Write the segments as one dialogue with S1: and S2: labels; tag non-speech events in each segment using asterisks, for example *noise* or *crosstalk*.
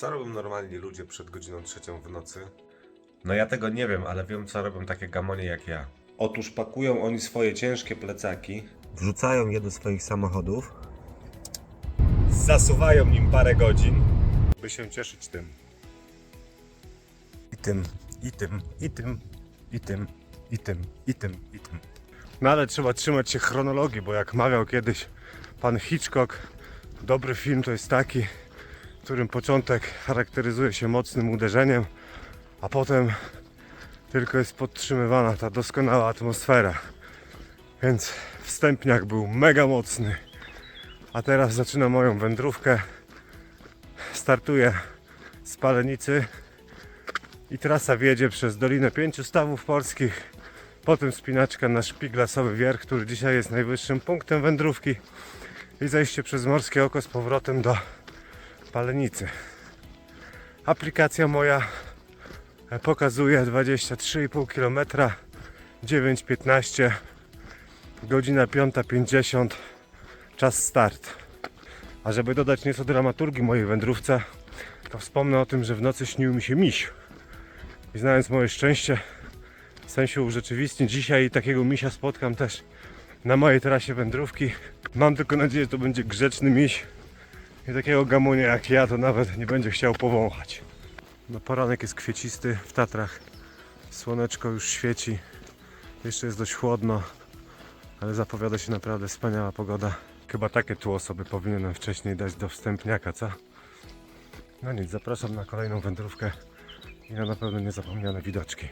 S1: Co robią normalni ludzie przed godziną trzecią w nocy?
S2: No ja tego nie wiem, ale wiem co robią takie gamonie jak ja.
S1: Otóż pakują oni swoje ciężkie plecaki,
S2: Wrzucają je do swoich samochodów.
S1: zasuwają nim parę godzin, by się cieszyć tym.
S2: I tym, i tym, i tym, i tym, i tym, i tym, i tym.
S1: No ale trzeba trzymać się chronologii, bo jak mawiał kiedyś pan Hitchcock, dobry film to jest taki, którym początek charakteryzuje się mocnym uderzeniem, a potem tylko jest podtrzymywana ta doskonała atmosfera. Więc wstępniak był mega mocny. A teraz zaczynam moją wędrówkę. Startuję z Palenicy i trasa wiedzie przez Dolinę Pięciu Stawów Polskich Potem spinaczka na Szpiglasowy Wierch, który dzisiaj jest najwyższym punktem wędrówki i zejście przez Morskie Oko z powrotem do Palenicy. Aplikacja moja e, pokazuje 23,5 km 9.15 godzina 5.50 czas start. A żeby dodać nieco dramaturgii mojej wędrówce, to wspomnę o tym, że w nocy śnił mi się miś. I znając moje szczęście, w sensie urzeczywistnić dzisiaj takiego misia spotkam też na mojej trasie wędrówki. Mam tylko nadzieję, że to będzie grzeczny miś i takiego gamonia jak ja to nawet nie będzie chciał powąchać. No poranek jest kwiecisty w Tatrach. Słoneczko już świeci. Jeszcze jest dość chłodno, ale zapowiada się naprawdę wspaniała pogoda. Chyba takie tło sobie powinienem wcześniej dać do wstępniaka, co? No nic, zapraszam na kolejną wędrówkę i na na pewno niezapomniane widoczki.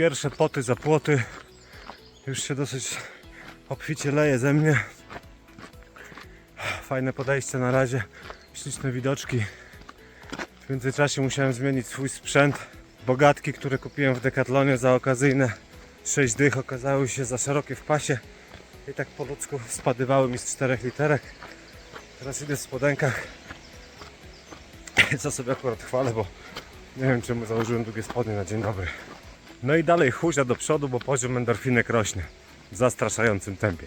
S1: Pierwsze poty za płoty. Już się dosyć obficie leje ze mnie. Fajne podejście na razie. Śliczne widoczki. W międzyczasie musiałem zmienić swój sprzęt. Bogatki, które kupiłem w Decathlonie za okazyjne 6 dych okazały się za szerokie w pasie. I tak po ludzku spadywały mi z 4 literek. Teraz idę w spodenkach. Co sobie akurat chwalę, bo nie wiem czemu założyłem długie spodnie na dzień dobry. No i dalej huzia do przodu, bo poziom endorfinek rośnie w zastraszającym tempie.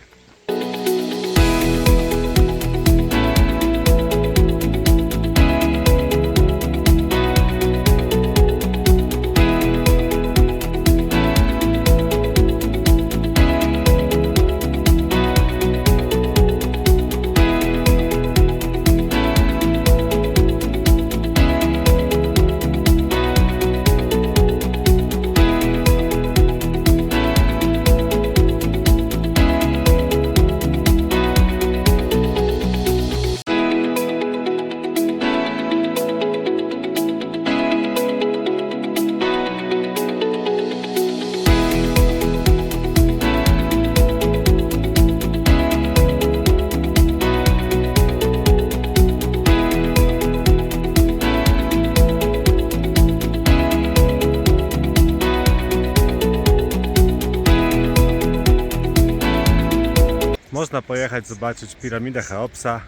S1: Można pojechać zobaczyć piramidę Cheopsa,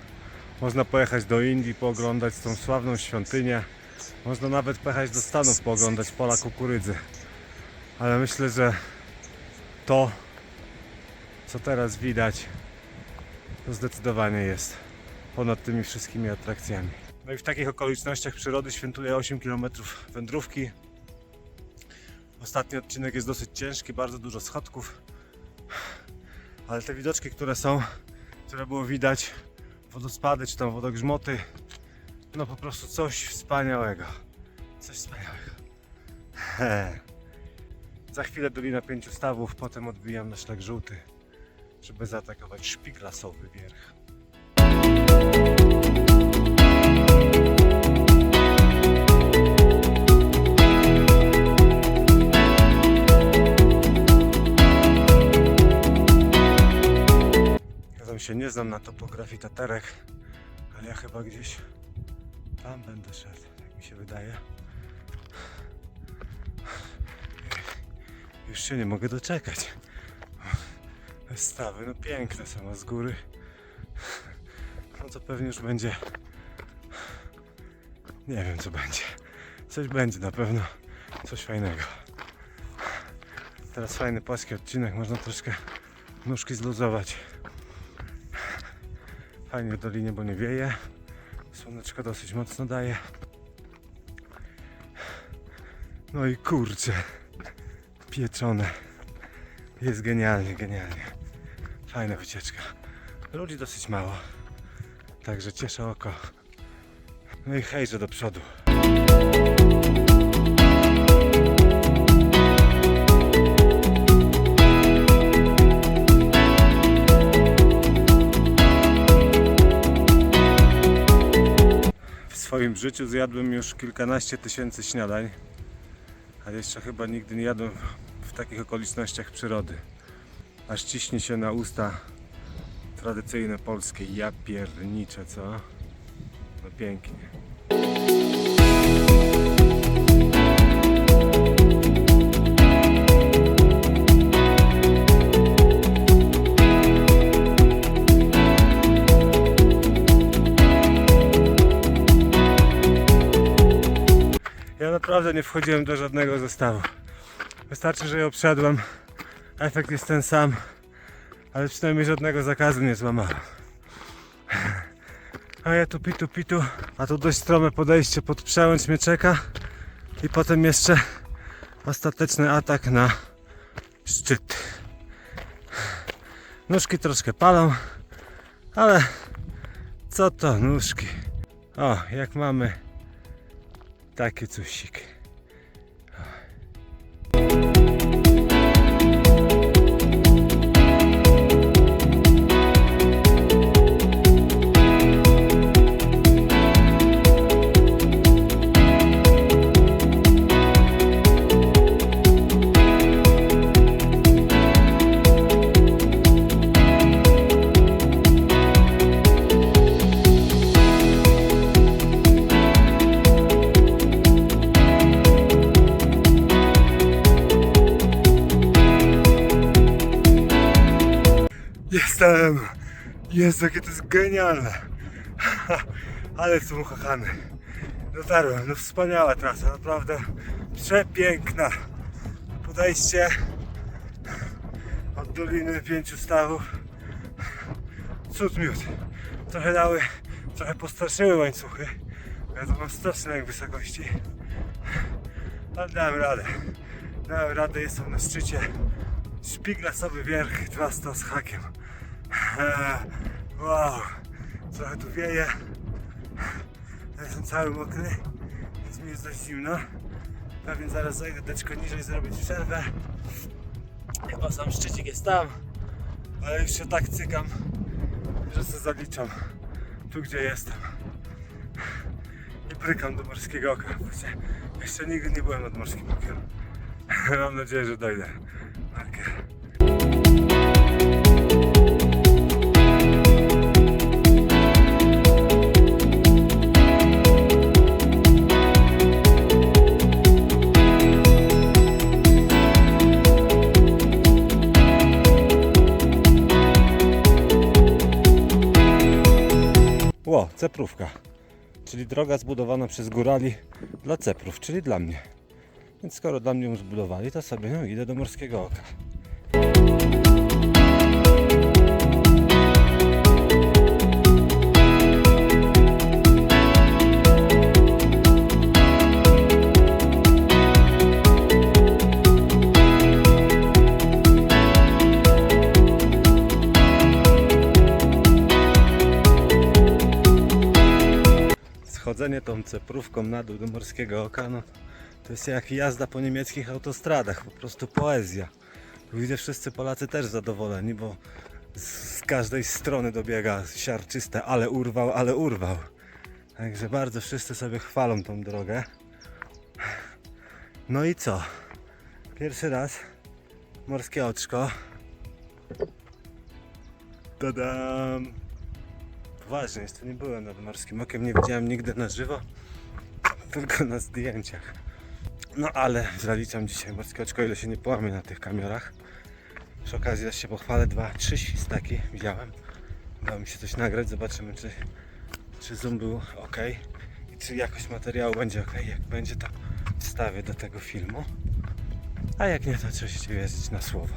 S1: można pojechać do Indii, pooglądać tą sławną świątynię, można nawet pojechać do Stanów, pooglądać pola kukurydzy. Ale myślę, że to, co teraz widać, to zdecydowanie jest ponad tymi wszystkimi atrakcjami. No i w takich okolicznościach przyrody świętuję 8 km wędrówki. Ostatni odcinek jest dosyć ciężki, bardzo dużo schodków ale te widoczki, które są, które było widać, wodospady czy tam wodogrzmoty, no po prostu coś wspaniałego. Coś wspaniałego. He. Za chwilę Dolina Pięciu Stawów, potem odbijam na szlak żółty, żeby zaatakować szpiglasowy wierch. Nie znam na topografii taterek, ale ja chyba gdzieś tam będę szedł, jak mi się wydaje. Już się nie mogę doczekać. Wystawy, no piękne są z góry. No to pewnie już będzie. Nie wiem co będzie. Coś będzie na pewno. Coś fajnego. Teraz fajny płaski odcinek, można troszkę nóżki zluzować. Fajnie w dolinie, bo nie wieje. Słoneczko dosyć mocno daje. No i kurczę, pieczone. Jest genialnie, genialnie. Fajna wycieczka. Ludzi dosyć mało, także cieszę oko. No i hejże do przodu. Swoim życiu zjadłem już kilkanaście tysięcy śniadań, ale jeszcze chyba nigdy nie jadłem w takich okolicznościach przyrody. Aż ciśnie się na usta tradycyjne polskie ja piernicze, co? No pięknie. Naprawdę nie wchodziłem do żadnego zestawu. Wystarczy, że je obszedłem. Efekt jest ten sam, ale przynajmniej żadnego zakazu nie złamałem. A ja tu pitu pitu, a tu dość strome podejście pod przełęcz mnie czeka i potem jeszcze ostateczny atak na szczyt. Nóżki troszkę palą, ale co to nóżki? O, jak mamy takie. Jestem! Jezu, jakie to jest genialne! *laughs* Ale jestem uchachany. Dotarłem, no wspaniała trasa, naprawdę przepiękna. Podejście od Doliny Pięciu Stawów. Cud miód. Trochę dały, trochę postraszyły łańcuchy. Ja to mam straszny lęk wysokości. Ale dałem radę. Dałem radę, jestem na szczycie. Szpiglasowy wierch, 200 z hakiem. Eee, Wow, trochę tu wieje. Jestem cały mokry, jest mi jest dość zimno. Pewnie zaraz deczko niżej zrobić przerwę. Chyba sam szczycik jest tam, ale już się tak cykam, że sobie zaliczam tu gdzie jestem. I brykam do morskiego oka. Jeszcze nigdy nie byłem nad morskim okiem. *laughs* Mam nadzieję, że dojdę. Marker. Ło, ceprówka. Czyli droga zbudowana przez górali dla ceprów, czyli dla mnie. Więc skoro dla mnie ją zbudowali, to sobie no, idę do morskiego oka. Schodzenie tą ceprówką na dół do morskiego oka, no, to jest jak jazda po niemieckich autostradach, po prostu poezja. Tu Widzę wszyscy Polacy też zadowoleni, bo z każdej strony dobiega siarczyste, ale urwał, ale urwał. Także bardzo wszyscy sobie chwalą tą drogę. No i co? Pierwszy raz morskie oczko. Tadam! Poważnie, jeszcze nie byłem nad morskim okiem, nie widziałem nigdy na żywo, tylko na zdjęciach. No ale zaliczam dzisiaj morskie oczko, ile się nie połamie na tych kamionach. Przy okazji też się pochwalę, dwa, trzy świstaki widziałem. Udało mi się coś nagrać, zobaczymy czy, czy zoom był ok i czy jakość materiału będzie ok. Jak będzie to wstawię do tego filmu. A jak nie, to oczywiście wierzyć na słowo.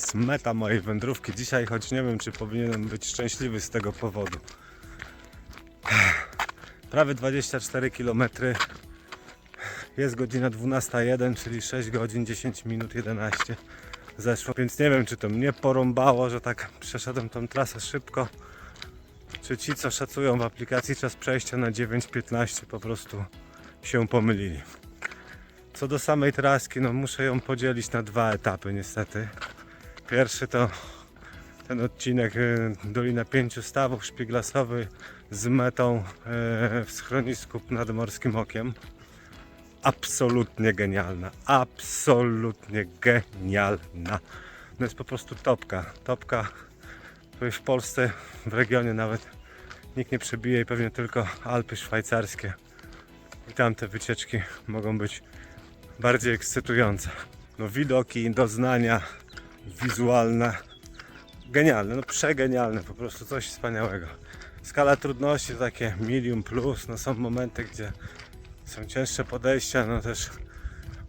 S1: Jest meta mojej wędrówki dzisiaj, choć nie wiem, czy powinienem być szczęśliwy z tego powodu. Prawie 24 km. Jest godzina 12.01, czyli 6 godzin 10 minut 11 zeszło, więc nie wiem, czy to mnie porąbało, że tak przeszedłem tą trasę szybko, czy ci, co szacują w aplikacji czas przejścia na 9.15 po prostu się pomylili. Co do samej traski, no muszę ją podzielić na dwa etapy niestety. Pierwszy to ten odcinek y, Dolina Pięciu Stawów, szpiglasowy z metą y, w schronisku nad Morskim Okiem. Absolutnie genialna, absolutnie genialna. No jest po prostu topka, topka, w Polsce, w regionie nawet nikt nie przebije i pewnie tylko Alpy szwajcarskie. I tamte wycieczki mogą być bardziej ekscytujące. No widoki, doznania wizualne, genialne, no przegenialne, po prostu coś wspaniałego. Skala trudności to takie medium plus, no są momenty, gdzie są cięższe podejścia, no też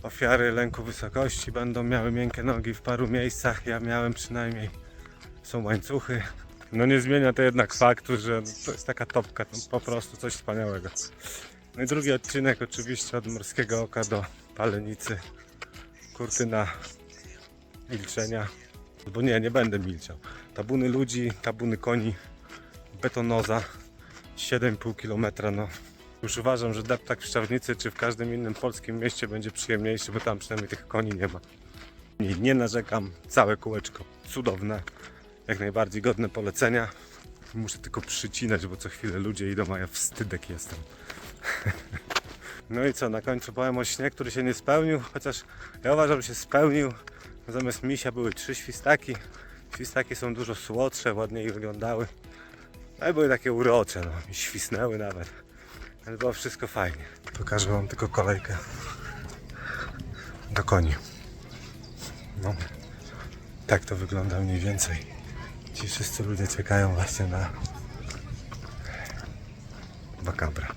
S1: ofiary lęku wysokości będą miały miękkie nogi w paru miejscach, ja miałem przynajmniej, są łańcuchy. No nie zmienia to jednak faktu, że to jest taka topka, to po prostu coś wspaniałego. No i drugi odcinek oczywiście od Morskiego Oka do Palenicy. Kurtyna milczenia. Bo nie, nie będę milczał. Tabuny ludzi, tabuny koni, betonoza, 7,5 km. No. Już uważam, że deptak w Szczawnicy czy w każdym innym polskim mieście będzie przyjemniejszy, bo tam przynajmniej tych koni nie ma. Nie, nie narzekam, całe kółeczko cudowne, jak najbardziej godne polecenia. Muszę tylko przycinać, bo co chwilę ludzie idą, a ja wstydek jestem. *laughs* No i co, na końcu powiem o śnie, który się nie spełnił, chociaż ja uważam, że się spełnił. Zamiast misia były trzy świstaki. Świstaki są dużo słodsze, ładniej wyglądały. Ale były takie urocze, no, i świsnęły nawet. Ale było wszystko fajnie. Pokażę wam tylko kolejkę do koni. No, tak to wygląda mniej więcej. Ci wszyscy ludzie czekają właśnie na Bakabra.